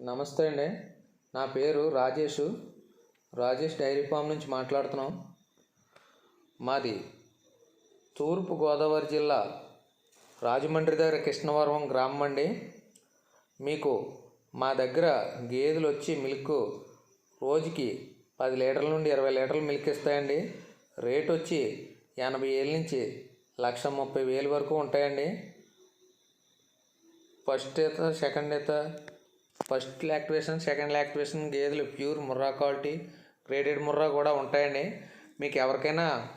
నమస్తే అండి. నా పేరు రాజేష్. రాజేష్ డైరీ ఫామ్ నుంచి మాట్లాడుతున్నాం. మాది తూర్పు గోదావరి జిల్లా రాజమండ్రి దగ్గర కృష్ణవరం గ్రామం అండి. మీకు మా దగ్గర గేదెలు వచ్చి మిల్క్ రోజుకి పది లీటర్ల నుండి ఇరవై లీటర్ల మిల్క్ ఇస్తాయండి. రేట్ వచ్చి ఎనభై ఏళ్ళ నుంచి లక్ష ముప్పై వేలు వరకు ఉంటాయండి. ఫస్ట్ ఈత సెకండ్ ఈత ఫస్ట్ లాక్టివేషన్ సెకండ్ లాక్టివేషన్ గేదెలు pure Murrah quality graded Murrah కూడా ఉంటాయండి. మీకు ఎవరికైనా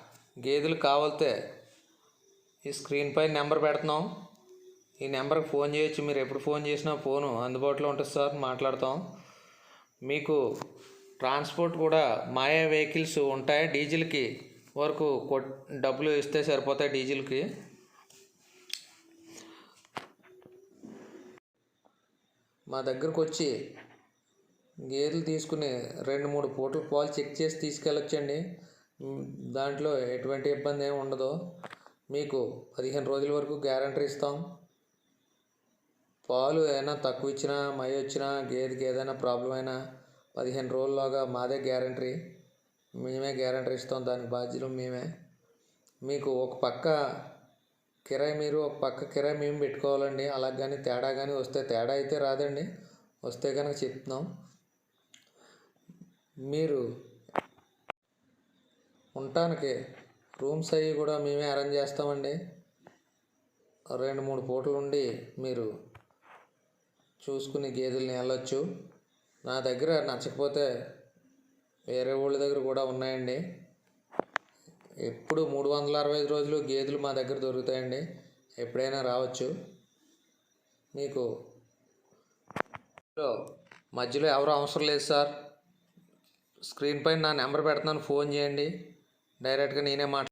గేదెలు కావాలితే ఈ స్క్రీన్ పై నెంబర్ పెడుతున్నాం. ఈ నెంబర్కి ఫోన్ చేయొచ్చు. మీరు ఎప్పుడు ఫోన్ చేసినా ఫోను అందుబాటులో ఉంటుంది సార్ మాట్లాడతాం. మీకు ట్రాన్స్పోర్ట్ కూడా మాయా వెహికల్స్ ఉంటాయి. డీజిల్కి వరకు కొ డబ్బులు ఇస్తే సరిపోతాయి డీజిల్కి. మా దగ్గరకు వచ్చి గేదెలు తీసుకుని రెండు మూడు పూటలు పాలు చెక్ చేసి తీసుకెళ్ళొచ్చండి. దాంట్లో ఎటువంటి ఇబ్బంది ఏమి ఉండదు. మీకు పదిహేను రోజుల వరకు గ్యారంటీ ఇస్తాం. పాలు ఏమైనా తక్కువ ఇచ్చినా మై వచ్చినా గేదెకి ఏదైనా ప్రాబ్లం అయినా పదిహేను రోజుల్లోగా మాదే గ్యారంటీ. మేమే గ్యారంటీ ఇస్తాం. దానికి బాధ్యులు మేమే. మీకు ఒక పక్క కిరాయి మీరు ఒక పక్క కిరాయి మేము పెట్టుకోవాలండి. అలా కానీ తేడా కానీ వస్తే తేడా అయితే రాదండి. వస్తే కనుక చెప్తున్నాం. మీరు ఉండటానికి రూమ్స్ అవి కూడా మేమే అరేంజ్ చేస్తామండి. రెండు మూడు పూటలు ఉండి మీరు చూసుకుని గేదెల్ని వెళ్ళొచ్చు. నా దగ్గర నచ్చకపోతే వేరే వాళ్ళ దగ్గర కూడా ఉన్నాయండి. ఎప్పుడు మూడు వందల అరవై ఐదు రోజులు గేదెలు మా దగ్గర దొరుకుతాయండి. ఎప్పుడైనా రావచ్చు. మీకు మధ్యలో ఎవరు అవసరం లేదు సార్. స్క్రీన్ పైన నా నెంబర్ పెడుతున్నాను ఫోన్ చేయండి. డైరెక్ట్గా నేనే మాట్లా